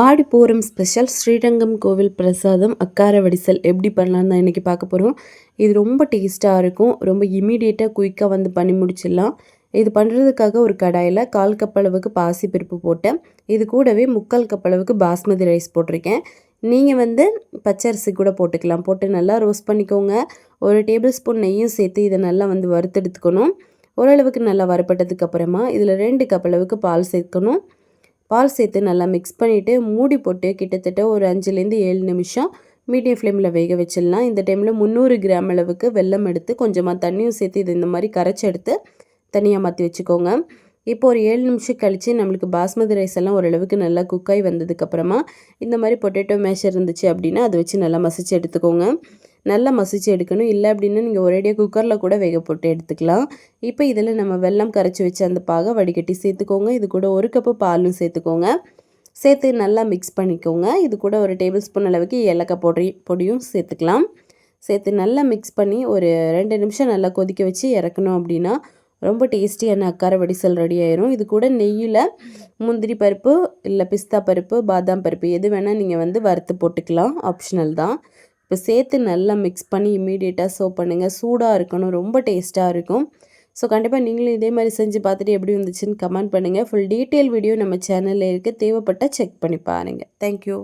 ஆடி Pooram special Srirangam கோவில் பிரசாதம் அக்கார வடிசல் எப்படி பண்ணலான்னு தான் இன்றைக்கி பார்க்க போகிறோம் இது ரொம்ப டேஸ்ட்டாக இருக்கும். ரொம்ப இமீடியட்டாக குயிக்காக வந்து பண்ணி முடிச்சிடலாம். இது பண்ணுறதுக்காக ஒரு கடாயில் கால் கப் அளவுக்கு பாசிப்பருப்பு போட்டேன். இது கூடவே முக்கால் கப் அளவுக்கு பாஸ்மதி ரைஸ் போட்டிருக்கேன். நீங்கள் வந்து பச்சரிசி கூட போட்டுக்கலாம். போட்டு நல்லா ரோஸ்ட் பண்ணிக்கோங்க. ஒரு டேபிள் ஸ்பூன் நெய்யும் சேர்த்து இதை நல்லா வந்து வறுத்தெடுத்துக்கணும். ஓரளவுக்கு நல்லா வறுப்பட்டதுக்கு அப்புறமா இதில் ரெண்டு கப் அளவுக்கு பால் சேர்க்கணும். பால் சேர்த்து நல்லா மிக்ஸ் பண்ணிவிட்டு மூடி போட்டு கிட்டத்தட்ட ஒரு அஞ்சுலேருந்து ஏழு நிமிஷம் மீடியம் ஃப்ளேமில் வேக வச்சிடலாம். இந்த டைமில் முந்நூறு கிராம் அளவுக்கு வெல்லம் எடுத்து கொஞ்சமாக தண்ணியும் சேர்த்து இது இந்த மாதிரி கரைச்சி எடுத்து தனியாக மாற்றி வச்சுக்கோங்க. இப்போ ஒரு ஏழு நிமிஷம் கழித்து நம்மளுக்கு பாஸ்மதி ரைஸ் எல்லாம் ஓரளவுக்கு நல்லா குக்காய் வந்ததுக்கப்புறமா இந்த மாதிரி பொட்டேட்டோ மேஷர் இருந்துச்சு அப்படின்னா அதை வச்சு நல்லா மசிச்சு எடுத்துக்கோங்க. நல்லா மசிச்சு எடுக்கணும். இல்லை அப்படின்னா நீங்கள் ஒரேடியாக குக்கரில் கூட வேக போட்டு எடுத்துக்கலாம். இப்போ இதில் நம்ம வெல்லம் கரைச்சி வச்சு அந்த பாகை வடிகட்டி சேர்த்துக்கோங்க. இது கூட ஒரு கப்பு பாலும் சேர்த்துக்கோங்க. சேர்த்து நல்லா மிக்ஸ் பண்ணிக்கோங்க. இது கூட ஒரு டேபிள் ஸ்பூன் அளவுக்கு ஏலக்காய் பொடி பொடியும் சேர்த்துக்கலாம். சேர்த்து நல்லா மிக்ஸ் பண்ணி ஒரு ரெண்டு நிமிஷம் நல்லா கொதிக்க வச்சு இறக்கணும் அப்படின்னா ரொம்ப டேஸ்டியான அக்கார வடிசல் ரெடி ஆயிரும். இது கூட நெய்யில் முந்திரி பருப்பு இல்லை பிஸ்தா பருப்பு பாதாம் பருப்பு எது வேணால் நீங்கள் வந்து வறுத்து போட்டுக்கலாம். ஆப்ஷனல் தான். இப்போ சேர்த்து நல்லா மிக்ஸ் பண்ணி இம்மீடியட்டாக சர்வ் பண்ணுங்கள் சூடாக இருக்கணும் ரொம்ப டேஸ்ட்டாக இருக்கும். ஸோ கண்டிப்பாக நீங்களும் இதே மாதிரி செஞ்சு பார்த்துட்டு எப்படி வந்துச்சுன்னு கமெண்ட் பண்ணுங்கள் ஃபுல் டீட்டெயில் வீடியோ நம்ம சேனலில் இருக்குது தேவைப்பட்டால் செக் பண்ணி பாருங்கள் தேங்க்யூ